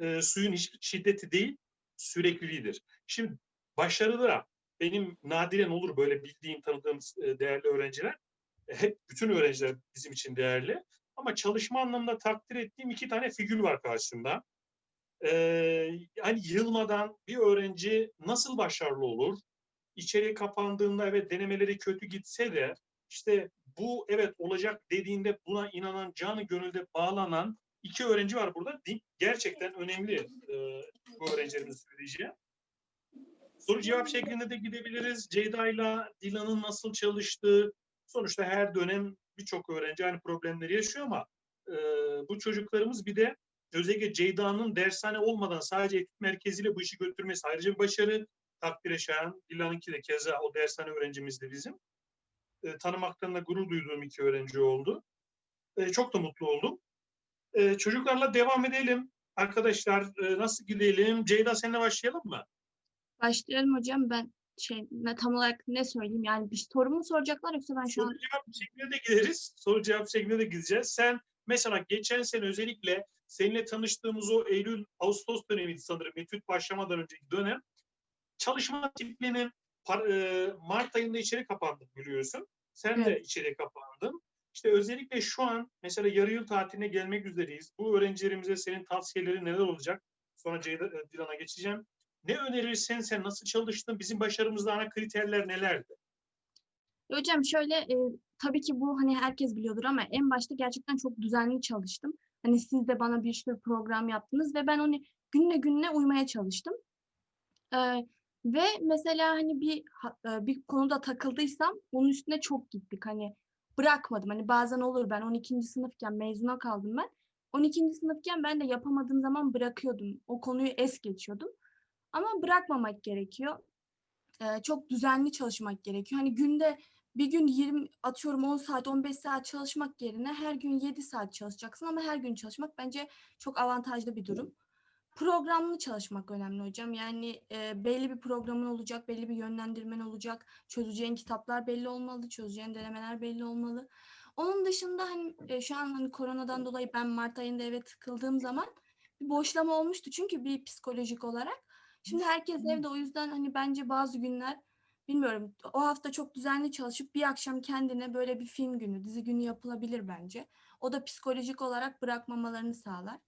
Eee, suyun hiç şiddeti değil, sürekliliğidir. Şimdi başarıda benim nadiren olur böyle bildiğim, tanıdığım eee, değerli öğrenciler. E, hep bütün öğrenciler bizim için değerli ama çalışma anlamında takdir ettiğim 2 tane figür var karşımda. Eee, hani yılmadan bir öğrenci nasıl başarılı olur? İçeriye kapandığında evet denemeleri kötü gitse de işte bu evet olacak dediğinde buna inanan, canı gönülden bağlanan 2 öğrenci var burada. Gerçekten önemli, eee, bu öğrencilerimizin söyleyeceği. Soru cevap şeklinde de gidebiliriz. Ceyda'yla Dilan'ın nasıl çalıştığı, sonuçta her dönem birçok öğrenci aynı problemleri yaşıyor ama, eee, bu çocuklarımız bir de özellikle Ceyda'nın dershane olmadan sadece etüt merkeziyle bu işi götürmesi ayrıca bir başarı. Takdire şayan. Dilan'ınki de keza o dershane öğrencimizdi bizim. Eee, tanımaktan da gurur duyduğum 2 öğrenci oldu. Eee, çok da mutlu oldum. Eee, çocuklarla devam edelim. Arkadaşlar, eee, nasıl gidelim? Ceyda seninle başlayalım mı? Başlayalım hocam. Ben şey ne tam olarak ne söyleyeyim? Yani bir soru mu soracaklar yoksa ben şu Soru an cevap şeklinde de gideriz. Soru cevap şeklinde de gideceğiz. Sen mesela geçen sene özellikle seninle tanıştığımız o Eylül, Ağustos dönemiydi sanırım. Etüt başlamadan önceki dönem. Çalışma disiplinin mart ayında içeri kapandık biliyorsun. Sen de Evet. içeriye kapandın. İşte özellikle şu an mesela yarı yıl tatiline gelmek üzereyiz. Bu öğrencilerimize senin tavsiyelerin neler olacak? Sonra Ceyda eee, Dilan'a geçeceğim. Ne önerirsin? Sen nasıl çalıştın? Bizim başarımızda ana kriterler nelerdi? Hocam şöyle, eee, tabii ki bu hani herkes biliyordur ama en başta gerçekten çok düzenli çalıştım. Hani siz de bana bir sürü program yaptınız ve ben onu gününe gününe uymaya çalıştım. Eee, ve mesela hani bir eee, bir konuda takıldıysam onun üstüne çok gittik. Hani bırakmadım. Hani bazen olur ben 12. sınıfken mezuna kaldım ben. 12. sınıfken ben de yapamadığım zaman bırakıyordum. O konuyu es geçiyordum. Ama bırakmamak gerekiyor. Eee, çok düzenli çalışmak gerekiyor. Hani günde bir gün 20 atıyorum 10 saat, 15 saat çalışmak yerine her gün 7 saat çalışacaksın ama her gün çalışmak bence çok avantajlı bir durum. Programlı çalışmak önemli hocam. Yani, eee, belli bir programın olacak, belli bir yönlendirmen olacak. Çözeceğin kitaplar belli olmalı, çözeceğin denemeler belli olmalı. Onun dışında, hani, eee, şu an, hani, koronadan dolayı ben mart ayında eve tıkıldığım zaman bir boşlama olmuştu çünkü bir psikolojik olarak. Şimdi herkes evde o yüzden, hani, bence bazı günler bilmiyorum o hafta çok düzenli çalışıp bir akşam kendine böyle bir film günü, dizi günü yapılabilir bence. O da psikolojik olarak bırakmamalarını sağlar.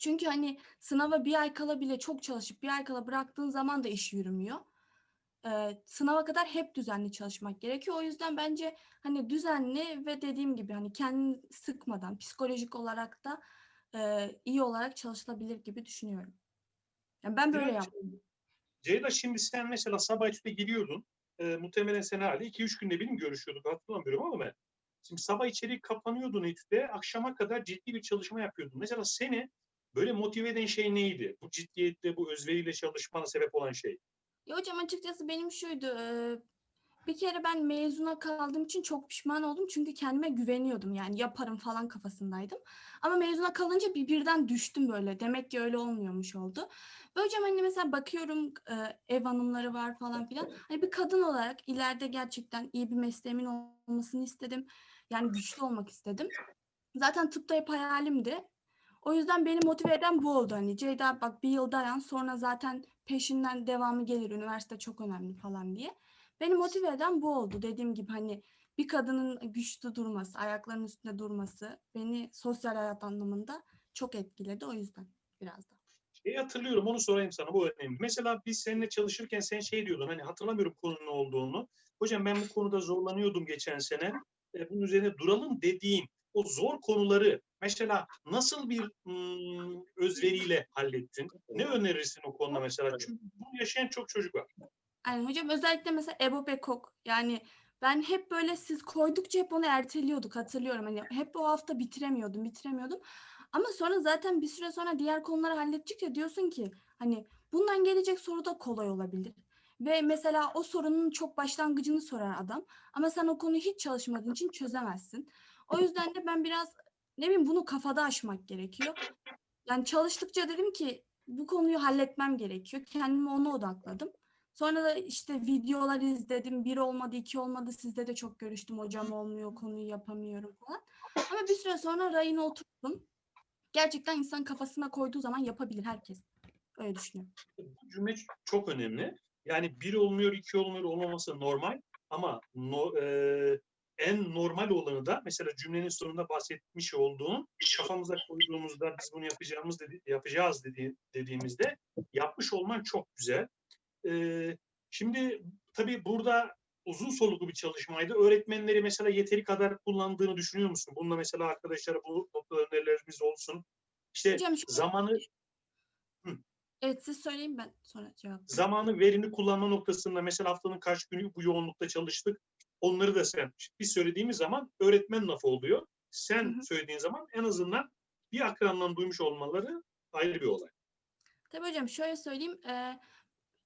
Çünkü, hani, sınava 1 ay kala bile çok çalışıp 1 ay kala bıraktığın zaman da iş yürümüyor. Eee, sınava kadar hep düzenli çalışmak gerekiyor. O yüzden bence, hani, düzenli ve dediğim gibi, hani, kendini sıkmadan psikolojik olarak da, eee, iyi olarak çalışılabilir gibi düşünüyorum. Ya, ben böyle Dilancığım, yaptım. Ceyda şimdi sen mesela sabah etüte geliyordun. Eee, muhtemelen sen herhâlde 2-3 günde bir mi görüşüyorduk hatırlamıyorum ama ben. Şimdi sabah içeri kapanıyordun etüte, akşama kadar ciddi bir çalışma yapıyordun. Mesela seni böyle motive eden şey neydi? Bu ciddiyetle, bu özveriyle çalışmana sebep olan şey? Ya, hocam açıkçası benim şuydu, eee, bir kere ben mezuna kaldığım için çok pişman oldum çünkü kendime güveniyordum. Yani yaparım falan kafasındaydım. Ama mezuna kalınca bir birden düştüm böyle. Demek ki öyle olmuyormuş oldu. Ve hocam, hani, mesela bakıyorum, eee, ev hanımları var falan filan. Hani, bir kadın olarak ileride gerçekten iyi bir mesleğimin olmasını istedim. Yani güçlü olmak istedim. Zaten tıp da hep hayalimdi. O yüzden beni motive eden bu oldu. Hani, "Ceyda bak 1 yıl dayan, sonra zaten peşinden devamı gelir, üniversite çok önemli." falan diye. Beni motive eden bu oldu. Dediğim gibi, hani, bir kadının güçlü durması, ayaklarının üstünde durması beni sosyal hayat anlamında çok etkiledi o yüzden biraz da. Şeyi hatırlıyorum, onu sorayım sana, bu önemli. Mesela biz seninle çalışırken sen şey diyordun, hani, hatırlamıyorum konunun olduğunu. "Hocam ben bu konuda zorlanıyordum geçen sene. Eee, bunun üzerine duralım." dediğin o zor konuları mesela nasıl bir, ımm, özveriyle hallettin? Ne önerirsin o konuda mesela? Çünkü bunu yaşayan çok çocuk var. Aynen hocam. Özellikle mesela EBOB, EKOK yani ben hep böyle siz koydukça hep onu erteliyorduk hatırlıyorum. Hani, hep o hafta bitiremiyordum, bitiremiyordum. Ama sonra zaten bir süre sonra diğer konuları hallettikçe diyorsun ki, hani, bundan gelecek soru da kolay olabilir. Ve mesela o sorunun çok başlangıcını sorar adam ama sen o konuyu hiç çalışmadığın için çözemezsin. O yüzden de ben biraz, ne bileyim, bunu kafada aşmak gerekiyor. Yani çalıştıkça dedim ki bu konuyu halletmem gerekiyor. Kendimi ona odakladım. Sonra da işte videolar izledim. Bir olmadı, iki olmadı. Sizde de çok görüştüm. Hocam olmuyor, konuyu yapamıyorum falan. Ama bir süre sonra rayına oturttum. Gerçekten insan kafasına koyduğu zaman yapabilir herkes. Öyle düşünüyorum. Bu cümle çok önemli. Yani bir olmuyor, iki olmuyor olmaması normal ama no, e, en normal olanı da mesela cümlenin sonunda bahsetmiş olduğum kafamıza koyduğumuzda biz bunu yapacağımız dedi, yapacağız dedi, dediğimizde yapmış olman çok güzel. E, şimdi tabii burada uzun soluklu bir çalışmaydı. Öğretmenleri mesela yeteri kadar kullandığını düşünüyor musun? Bununla mesela arkadaşlara bu nokta önerilerimiz olsun. İşte Hocam şu- zamanı Evet siz söyleyin ben sonra cevap. zamanı verimli kullanma noktasında mesela haftanın kaç günü bu yoğunlukta çalıştık. Onları da sen biz söylediğimiz zaman öğretmen lafı oluyor. Sen Hı hı. söylediğin zaman en azından bir akrandan duymuş olmaları ayrı bir olay. Tabii hocam şöyle söyleyeyim. eee,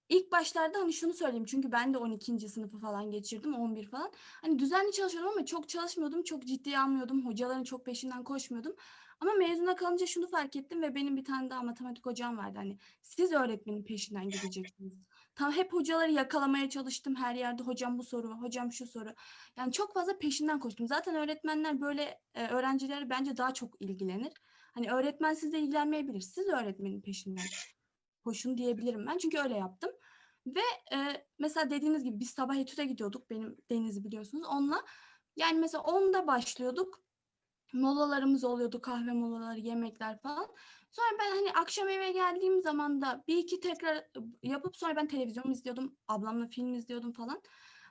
ilk başlarda hani şunu söyleyeyim çünkü ben de 12. sınıfı falan geçirdim 11 falan. Hani düzenli çalışıyordum ama çok çalışmıyordum. Çok ciddiye almıyordum. Hocaların çok peşinden koşmuyordum. Ama mezuna kalınca şunu fark ettim ve benim bir tane daha matematik hocam vardı. Hani siz öğretmenin peşinden gideceksiniz. Tam hep hocaları yakalamaya çalıştım her yerde. Hocam bu soru, hocam şu soru. Yani çok fazla peşinden koştum. Zaten öğretmenler böyle e, öğrencileri bence daha çok ilgilenir. Hani öğretmen sizle ilgilenmeyebilir. Siz öğretmenin peşinden koşun diyebilirim ben. Çünkü öyle yaptım. Ve e, mesela dediğiniz gibi biz sabah etüde gidiyorduk. Benim Deniz'i biliyorsunuz. Onunla yani mesela 10'da başlıyorduk. Molalarımız oluyordu. Kahve molaları, yemekler falan. Sonra ben hani akşam eve geldiğim zaman da bir iki tekrar yapıp sonra ben televizyon izliyordum. Ablamla film izliyordum falan.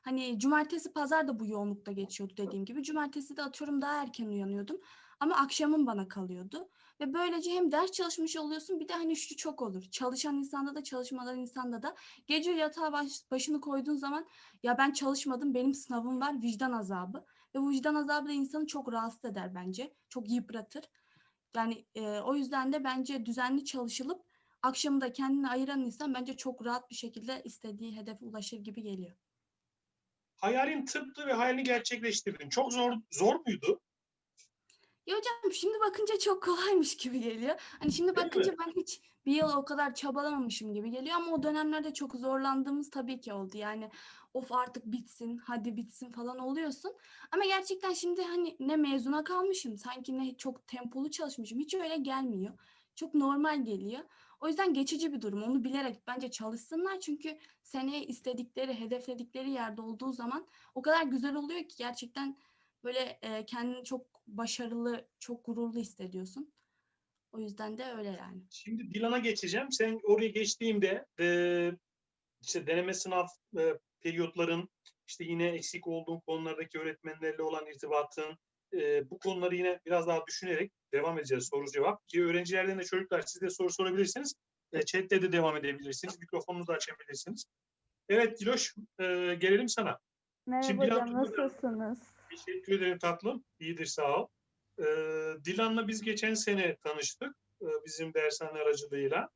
Hani cumartesi pazar da bu yoğunlukta geçiyordu dediğim gibi. Cumartesi de atıyorum daha erken uyanıyordum. Ama akşamın bana kalıyordu. Ve böylece hem ders çalışmış oluyorsun bir de hani şu çok olur. Çalışan insanda da çalışmadan insanda da gece yatağa baş- başını koyduğun zaman ya ben çalışmadım benim sınavım var vicdan azabı. Ve vicdan azabı da insanı çok rahatsız eder bence. Çok yıpratır. Yani e, o yüzden de bence düzenli çalışılıp akşamı da kendini ayıran insan bence çok rahat bir şekilde istediği hedefe ulaşır gibi geliyor. Hayalin tıptı ve hayalini gerçekleştirdin. Çok zor zor muydu? Ya hocam şimdi bakınca çok kolaymış gibi geliyor. Hani şimdi Değil mi? bakınca ben hiç bir yıl o kadar çabalamamışım gibi geliyor ama o dönemlerde çok zorlandığımız tabii ki oldu. Yani of artık bitsin, hadi bitsin falan oluyorsun. Ama gerçekten şimdi hani ne mezuna kalmışım, sanki ne çok tempolu çalışmışım. Hiç öyle gelmiyor. Çok normal geliyor. O yüzden geçici bir durum. Onu bilerek bence çalışsınlar çünkü seneye istedikleri, hedefledikleri yerde olduğu zaman o kadar güzel oluyor ki gerçekten böyle e, kendini çok başarılı, çok gururlu hissediyorsun. O yüzden de öyle yani. Şimdi Dilan'a geçeceğim. Sen oraya geçtiğinde e, işte deneme sınav e, periyotların işte yine eksik olduğun konulardaki öğretmenlerle olan irtibatın e, bu konuları yine biraz daha düşünerek devam edeceğiz soru cevap. Ki öğrencilerden de çocuklar siz de soru sorabilirsiniz. E, chatte de devam edebilirsiniz. Mikrofonunuzu da açabilirsiniz. Evet Diloş e, gelelim sana. Merhaba biraz hocam, nasılsınız? Teşekkür ederim tatlım. İyidir sağ ol. Ee, Dilan'la biz geçen sene tanıştık. e, bizim dershane aracılığıyla.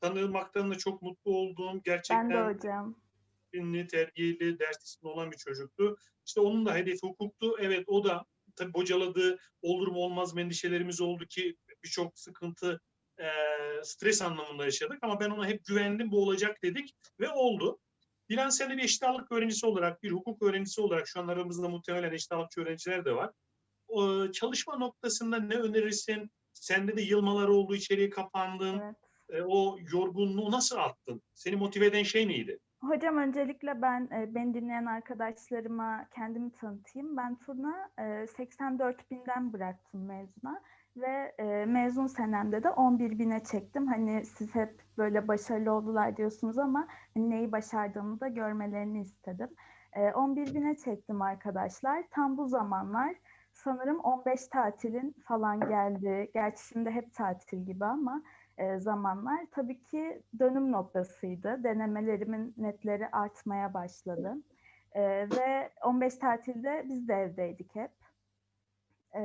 Tanımaktan da çok mutlu olduğum, Ben de gerçekten hocam. disiplinli, terbiyeli, ders disiplini olan bir çocuktu. İşte onun da hedefi hukuktu. Evet o da tabii bocaladığı olur mu olmaz mı endişelerimiz oldu ki birçok sıkıntı, e, stres anlamında yaşadık. Ama ben ona hep güvendim, bu olacak dedik ve oldu. Dilan sen de bir eşit ağırlık öğrencisi olarak, bir hukuk öğrencisi olarak şu an aramızda muhtemelen eşit ağırlıkçı öğrenciler de var. O, çalışma noktasında ne önerirsin? Sende de yılmalar oldu, içeriye kapandın. Evet. E, o yorgunluğu nasıl attın? Seni motive eden şey neydi? Hocam öncelikle ben e, beni dinleyen arkadaşlarıma kendimi tanıtayım. Ben turna e, 84 binden bıraktım mezuna ve e, mezun senemde de 11 bine çektim. Hani siz hep böyle başarılı oldular diyorsunuz ama hani neyi başardığımı da görmelerini istedim. E, 11 bine çektim arkadaşlar. Tam bu zamanlar sanırım 15 tatilin falan geldi. Gerçi şimdi hep tatil gibi ama e, zamanlar tabii ki dönüm noktasıydı. Denemelerimin netleri artmaya başladı. E, ve 15 tatilde biz de evdeydik hep. E,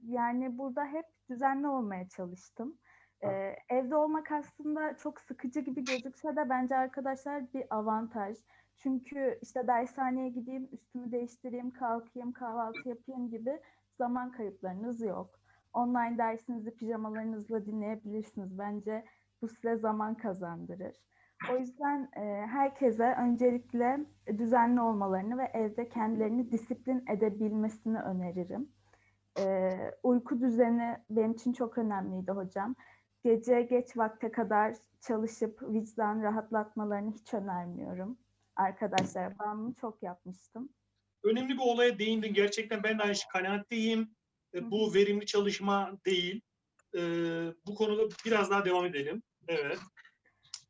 yani burada hep düzenli olmaya çalıştım. E, evde olmak aslında çok sıkıcı gibi gözükse de bence arkadaşlar bir avantaj. Çünkü işte dershaneye gideyim, üstümü değiştireyim, kalkayım, kahvaltı yapayım gibi zaman kayıplarınız yok online dersinizi pijamalarınızla dinleyebilirsiniz. Bence bu size zaman kazandırır. O yüzden e, herkese öncelikle düzenli olmalarını ve evde kendilerini disiplin edebilmesini öneririm. E, uyku düzeni benim için çok önemliydi hocam. Gece geç vakte kadar çalışıp vicdan rahatlatmalarını hiç önermiyorum. Arkadaşlar ben bunu çok yapmıştım. Önemli bir olaya değindin. Gerçekten ben de aynı kanaatteyim. E, Bu verimli çalışma değil. E, bu konuda biraz daha devam edelim. Evet.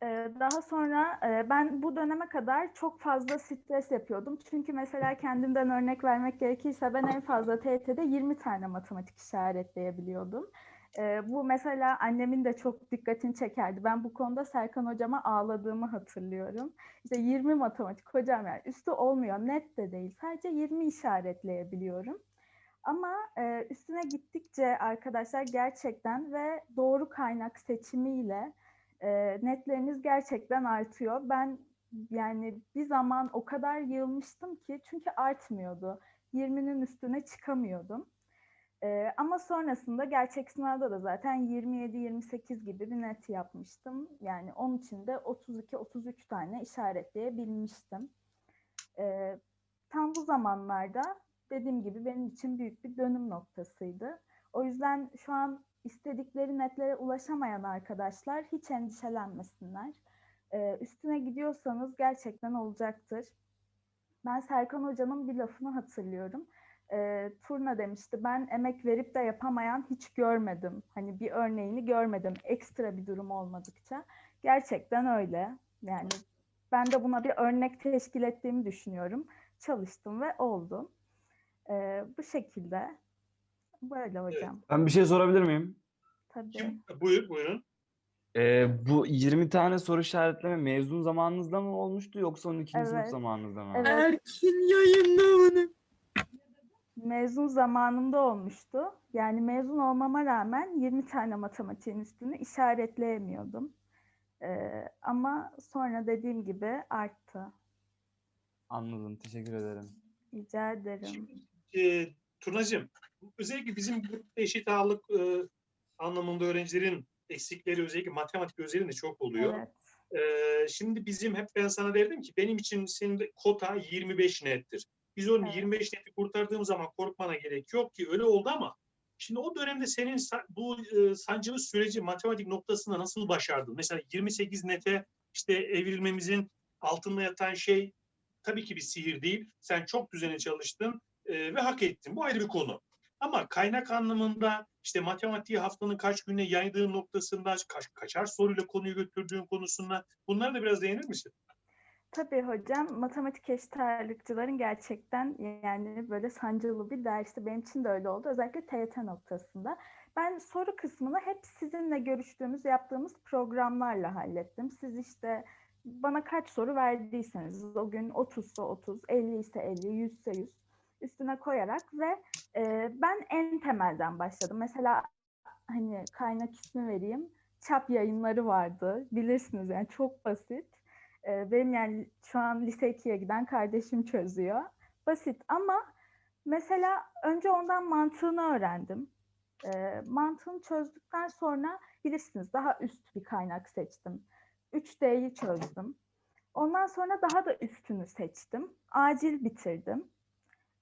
Ee, Daha sonra e, ben bu döneme kadar çok fazla stres yapıyordum. Çünkü mesela kendimden örnek vermek gerekirse ben en fazla TYT'de 20 tane matematik işaretleyebiliyordum. Ee, Bu mesela annemin de çok dikkatini çekerdi. Ben bu konuda Serkan hocama ağladığımı hatırlıyorum. İşte 20 matematik hocam yani üstü olmuyor net de değil. Sadece 20 işaretleyebiliyorum. Ama e, üstüne gittikçe arkadaşlar gerçekten ve doğru kaynak seçimiyle e, netleriniz gerçekten artıyor. Ben yani bir zaman o kadar yığılmıştım ki çünkü artmıyordu. 20'nin üstüne çıkamıyordum. E, ama sonrasında gerçek sınavda da zaten 27-28 gibi bir net yapmıştım. Yani onun için de 32-33 tane işaretleyebilmiştim. E, tam bu zamanlarda dediğim gibi benim için büyük bir dönüm noktasıydı. O yüzden şu an istedikleri netlere ulaşamayan arkadaşlar hiç endişelenmesinler. Ee, üstüne gidiyorsanız gerçekten olacaktır. Ben Serkan Hoca'nın bir lafını hatırlıyorum. Ee, Turna demişti, ben emek verip de yapamayan hiç görmedim. Hani bir örneğini görmedim ekstra bir durum olmadıkça. Gerçekten öyle. Yani ben de buna bir örnek teşkil ettiğimi düşünüyorum. Çalıştım ve oldu. Ee, bu şekilde. Böyle hocam. Ben bir şey sorabilir miyim? Tabii. Kim? Buyur, buyurun. Ee, bu 20 tane soru işaretleme mezun zamanınızda mı olmuştu yoksa 12. sınıf Evet. zamanınızda mı? Evet. Erkin yayında bunu. Mezun zamanımda olmuştu. Yani mezun olmama rağmen 20 tane matematiğin üstünü işaretleyemiyordum. Ee, ama sonra dediğim gibi arttı. Anladım. Teşekkür ederim. Rica ederim. Şimdi, e, Turnacığım, özellikle bizim grupta eşit ağırlık e, anlamında öğrencilerin eksikleri özellikle matematik özelinde çok oluyor. Evet. Ee, şimdi bizim hep ben sana derdim ki benim için senin kota 25 nettir. Biz onun Evet. 25 neti kurtardığım zaman korkmana gerek yok ki öyle oldu ama şimdi o dönemde senin bu e, sancılı süreci matematik noktasında nasıl başardın? Mesela 28 nete işte evrilmemizin altında yatan şey tabii ki bir sihir değil. Sen çok düzenli çalıştın e, ve hak ettin. Bu ayrı bir konu. Ama kaynak anlamında işte matematiği haftanın kaç gününe yaydığın noktasında kaç, kaçar soruyla konuyu götürdüğün konusunda bunlara da biraz değinir misin? Tabii hocam matematik eşit gerçekten yani böyle sancılı bir dersi. Benim için de öyle oldu. Özellikle TYT noktasında. Ben soru kısmını hep sizinle görüştüğümüz, yaptığımız programlarla hallettim. Siz işte bana kaç soru verdiyseniz o gün 30 ise 30, 50 ise 50, 100 ise 100 üstüne koyarak ve e, ben en temelden başladım. Mesela hani kaynak ismi vereyim. Çap yayınları vardı. Bilirsiniz yani çok basit. Ee, benim yani şu an lise 2'ye giden kardeşim çözüyor. Basit ama mesela önce ondan mantığını öğrendim. Ee, mantığını çözdükten sonra bilirsiniz daha üst bir kaynak seçtim. 3D'yi çözdüm. Ondan sonra daha da üstünü seçtim. Acil bitirdim.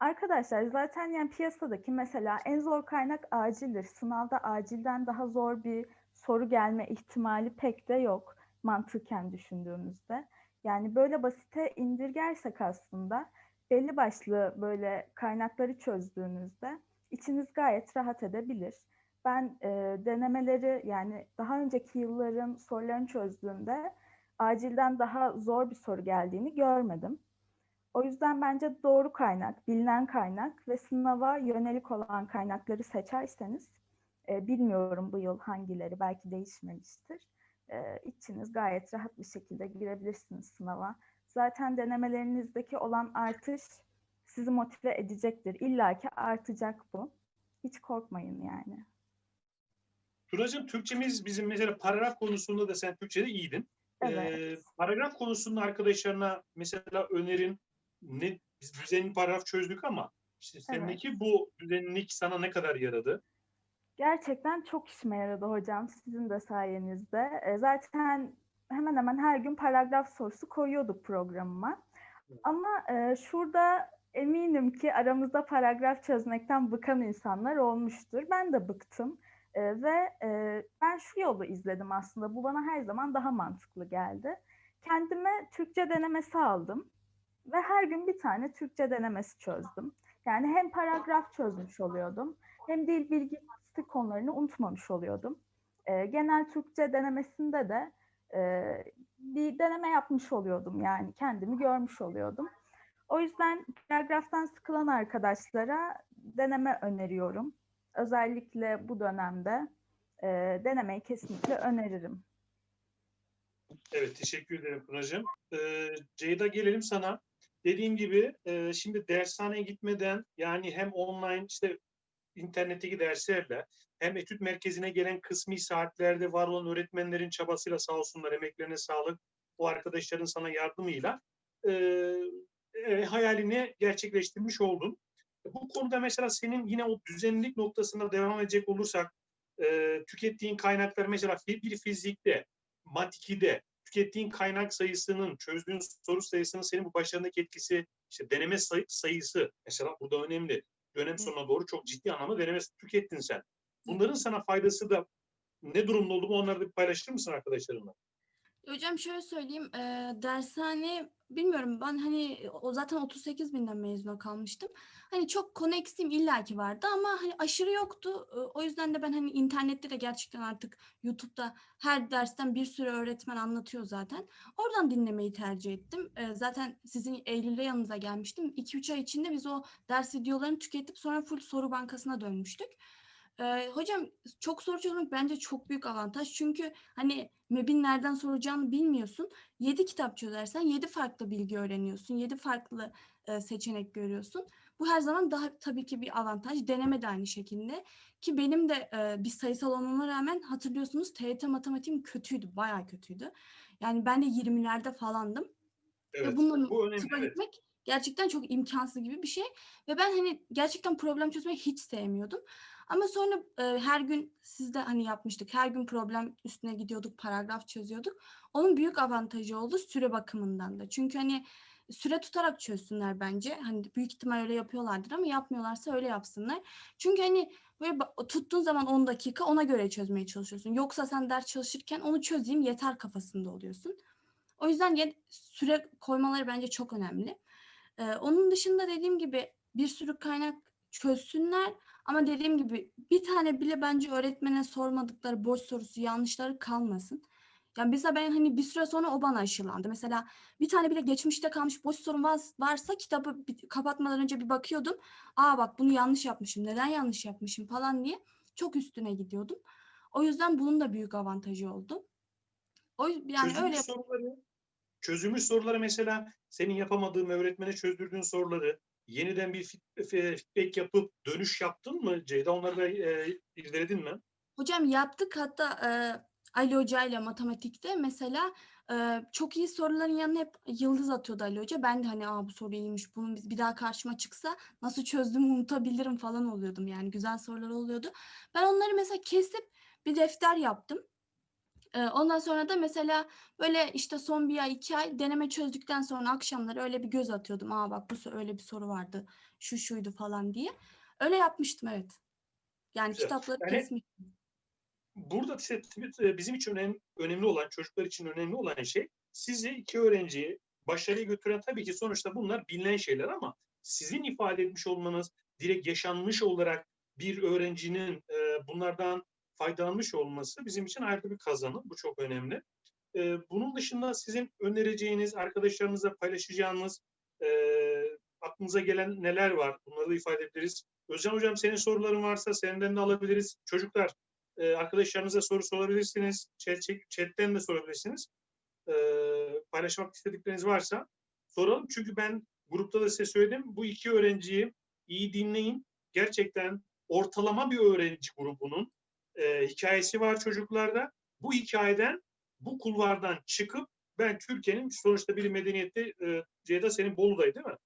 Arkadaşlar zaten yani piyasadaki mesela en zor kaynak acildir. Sınavda acilden daha zor bir soru gelme ihtimali pek de yok mantıken düşündüğümüzde. Yani böyle basite indirgersek aslında belli başlı böyle kaynakları çözdüğünüzde içiniz gayet rahat edebilir. Ben e, denemeleri yani daha önceki yılların sorularını çözdüğümde acilden daha zor bir soru geldiğini görmedim. O yüzden bence doğru kaynak, bilinen kaynak ve sınava yönelik olan kaynakları seçerseniz, e, bilmiyorum bu yıl hangileri belki değişmemiştir e, içiniz gayet rahat bir şekilde girebilirsiniz sınava. Zaten denemelerinizdeki olan artış sizi motive edecektir. İlla ki artacak bu. Hiç korkmayın yani. Turacığım Türkçemiz bizim mesela paragraf konusunda da sen Türkçe'de iyiydin. Evet. Ee, paragraf konusunda arkadaşlarına mesela önerin ne biz düzenli paragraf çözdük ama işte sendeki bu düzenlilik sana ne kadar yaradı? Gerçekten çok işime yaradı hocam sizin de sayenizde. E, zaten hemen hemen her gün paragraf sorusu koyuyorduk programıma. Ama e, şurada eminim ki aramızda paragraf çözmekten bıkan insanlar olmuştur. Ben de bıktım. E, ve e, ben şu yolu izledim aslında. Bu bana her zaman daha mantıklı geldi. Kendime Türkçe denemesi aldım ve her gün bir tane Türkçe denemesi çözdüm. Yani hem paragraf çözmüş oluyordum hem dil bilgisi konularını unutmamış oluyordum. E, genel Türkçe denemesinde de e, bir deneme yapmış oluyordum yani kendimi görmüş oluyordum. O yüzden paragraftan sıkılan arkadaşlara deneme öneriyorum. Özellikle bu dönemde e, denemeyi kesinlikle öneririm. Evet, teşekkür ederim Pınar'cığım. Ee, Ceyda gelelim sana. Dediğim gibi e, şimdi dershaneye gitmeden yani hem online işte internetteki derslerle hem etüt merkezine gelen kısmi saatlerde var olan öğretmenlerin çabasıyla sağ olsunlar emeklerine sağlık o arkadaşların sana yardımıyla e, e, hayalini gerçekleştirmiş oldun. Bu konuda mesela senin yine o düzenlilik noktasında devam edecek olursak e, tükettiğin kaynaklar mesela bir fizikte, matikide tükettiğin kaynak sayısının, çözdüğün soru sayısının senin bu başarındaki etkisi, işte deneme say- sayısı mesela burada önemli. Dönem sonuna doğru çok ciddi anlamda deneme tükettin sen. Bunların sana faydası da ne durumda oldu mu onları da bir paylaşır mısın arkadaşlarınla? Hocam şöyle söyleyeyim, eee, dershane bilmiyorum ben hani o zaten 38 binden mezuna kalmıştım. Hani çok konu eksiğim illaki vardı ama hani aşırı yoktu. O yüzden de ben hani internette de gerçekten artık YouTube'da her dersten bir sürü öğretmen anlatıyor zaten. Oradan dinlemeyi tercih ettim. Zaten sizin Eylül'de yanınıza gelmiştim. 2-3 ay içinde biz o ders videolarını tüketip sonra full soru bankasına dönmüştük. Eee, hocam çok soru çözmek bence çok büyük avantaj. Çünkü hani MEB'in nereden soracağını bilmiyorsun. 7 kitap çözersen 7 farklı bilgi öğreniyorsun. 7 farklı e, seçenek görüyorsun. Bu her zaman daha tabii ki bir avantaj. Deneme de aynı şekilde. Ki benim de e, bir sayısal olmama rağmen hatırlıyorsunuz TYT matematiğim kötüydü. Bayağı kötüydü. Yani ben de 20'lerde falandım. Evet, Ve bununla bu önemli. Evet. gitmek gerçekten çok imkansız gibi bir şey. Ve ben hani gerçekten problem çözmeyi hiç sevmiyordum. Ama sonra e, her gün siz de hani yapmıştık. Her gün problem üstüne gidiyorduk, paragraf çözüyorduk. Onun büyük avantajı oldu süre bakımından da. Çünkü hani süre tutarak çözsünler bence. Hani büyük ihtimal öyle yapıyorlardır ama yapmıyorlarsa öyle yapsınlar. Çünkü hani böyle tuttuğun zaman 10 dakika ona göre çözmeye çalışıyorsun. Yoksa sen ders çalışırken onu çözeyim yeter kafasında oluyorsun. O yüzden süre koymaları bence çok önemli. Ee, onun dışında dediğim gibi bir sürü kaynak çözsünler ama dediğim gibi bir tane bile bence öğretmene sormadıkları boş sorusu yanlışları kalmasın. Yani mesela ben hani bir süre sonra o bana aşılandı. Mesela bir tane bile geçmişte kalmış boş sorun var- varsa kitabı kapatmadan önce bir bakıyordum. Aa bak bunu yanlış yapmışım, neden yanlış yapmışım falan diye çok üstüne gidiyordum. O yüzden bunun da büyük avantajı oldu. O yani çözülmüş öyle soruları, çözülmüş soruları mesela senin yapamadığın öğretmene çözdürdüğün soruları yeniden bir fe- feedback yapıp dönüş yaptın mı Ceyda? Onları da e, irdeledin mi? Hocam yaptık hatta e, Ali Hoca ile matematikte mesela e, çok iyi soruların yanına hep yıldız atıyordu Ali Hoca. Ben de hani Aa, bu soru iyiymiş bunun bir daha karşıma çıksa nasıl çözdüğümü unutabilirim falan oluyordum yani güzel sorular oluyordu. Ben onları mesela kesip bir defter yaptım. Ondan sonra da mesela böyle işte son bir ay iki ay deneme çözdükten sonra akşamları öyle bir göz atıyordum. Aa bak bu öyle bir soru vardı şu şuydu falan diye. Öyle yapmıştım evet. Yani Güzel. kitapları Yani- kesmiştim. Burada bizim için önemli, önemli olan, çocuklar için önemli olan şey sizi iki öğrenciyi başarıya götüren tabii ki sonuçta bunlar bilinen şeyler ama sizin ifade etmiş olmanız direkt yaşanmış olarak bir öğrencinin e, bunlardan faydalanmış olması bizim için ayrı bir kazanım. Bu çok önemli. E, bunun dışında sizin önereceğiniz, arkadaşlarınızla paylaşacağınız e, aklınıza gelen neler var? Bunları da ifade edebiliriz. Özcan Hocam senin soruların varsa senden de alabiliriz. Çocuklar e, arkadaşlarınıza soru sorabilirsiniz. Chat, chatten de sorabilirsiniz. E, paylaşmak istedikleriniz varsa soralım. Çünkü ben grupta da size söyledim. Bu iki öğrenciyi iyi dinleyin. Gerçekten ortalama bir öğrenci grubunun e, hikayesi var çocuklarda. Bu hikayeden, bu kulvardan çıkıp ben Türkiye'nin sonuçta bir medeniyette e, Ceyda senin Bolu'daydı değil mi?